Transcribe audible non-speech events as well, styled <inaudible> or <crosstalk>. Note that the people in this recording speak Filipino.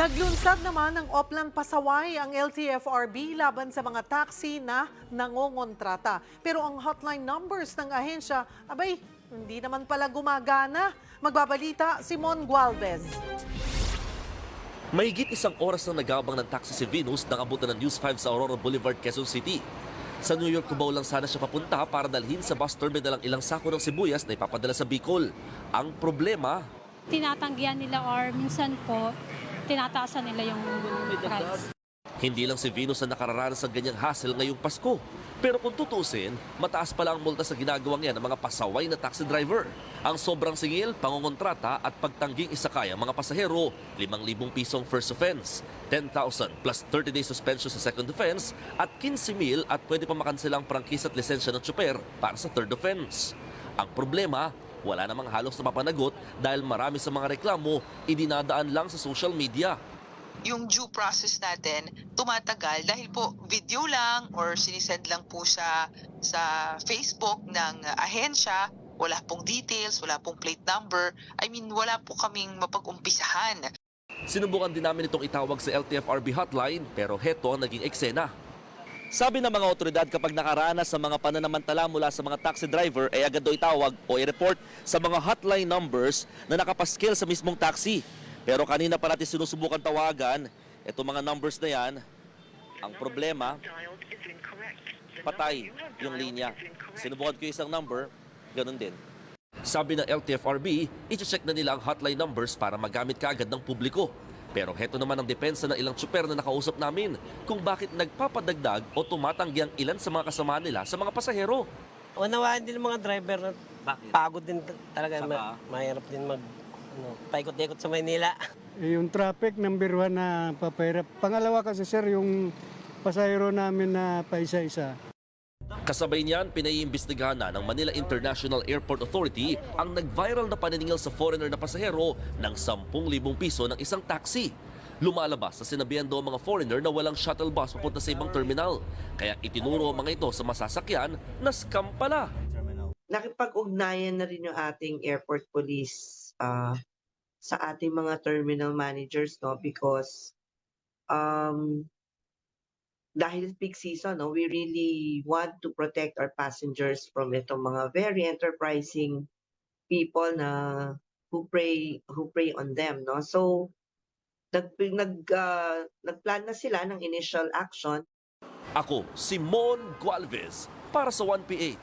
Naglunsad naman ng Oplan Pasaway ang LTFRB laban sa mga taxi na nangongontrata. Pero ang hotline numbers ng ahensya, abay, hindi naman pala gumagana. Magbabalita, Simon Gualvez. Mahigit isang oras na nagabang ng taxi si Venus nang abutan ng News 5 sa Aurora Boulevard, Quezon City. Sa New York, Cubao lang sana siya papunta para dalhin sa bus terminal ang ilang sako ng sibuyas na ipapadala sa Bicol. Ang problema, tinatanggihan nila or minsan po tinataasan nila yung price. hindi lang si Venus ang nakararanas ng ganyang hassle ngayong Pasko. Pero kung tutusin, mataas pala ang multa sa ginagawang yan ng mga pasaway na taxi driver. Ang sobrang singil, pangongontrata at pagtangging isakay ang mga pasahero, 5,000 pisong first offense, 10,000 plus 30 days suspension sa second offense at 15,000 at pwede pa makansilang prangkisa at lisensya ng tsuper para sa third offense. Ang problema, wala namang halos napapanagot dahil marami sa mga reklamo idinadaan lang sa social media. yung due process natin tumatagal dahil po video lang or sinisend lang po sa sa Facebook ng ahensya, wala pong details, wala pong plate number. I mean, wala po kaming mapag-umpisahan. Sinubukan din namin itong itawag sa LTFRB hotline pero heto ang naging eksena. Sabi ng mga otoridad kapag nakaranas sa mga pananamantala mula sa mga taxi driver ay agad daw itawag o i-report sa mga hotline numbers na nakapaskil sa mismong taxi. Pero kanina pa natin sinusubukan tawagan, itong mga numbers na yan, ang problema, patay yung linya. Sinubukan ko isang number, ganun din. Sabi ng LTFRB, i-check na nila ang hotline numbers para magamit kaagad ng publiko. Pero heto naman ang depensa ng ilang tsuper na nakausap namin kung bakit nagpapadagdag o tumatanggi ang ilan sa mga kasama nila sa mga pasahero. Unawaan din ng mga driver na Bakit? pagod din talaga. Saka? Ma- mahirap din mag ano, paikot-ikot sa Maynila. <laughs> Eh, Yung traffic, number one na papahirap. Pangalawa kasi sir, yung pasahero namin na paisa-isa. Kasabay niyan, pinaiimbestigahan na ng Manila International Airport Authority ang nag-viral na paniningil sa foreigner na pasahero ng 10,000 piso ng isang taxi. Lumalabas sa sinabihan daw mga foreigner na walang shuttle bus papunta sa ibang terminal. Kaya itinuro ang mga ito sa masasakyan na scam pala. nakipag-ugnayan na rin yung ating airport police ah, sa ating mga terminal managers no because um dahil peak season no we really want to protect our passengers from itong mga very enterprising people na who prey who prey on them no so nag nag ah, nagplan na sila ng initial action Ako, Simon Gualvez, para sa 1PH.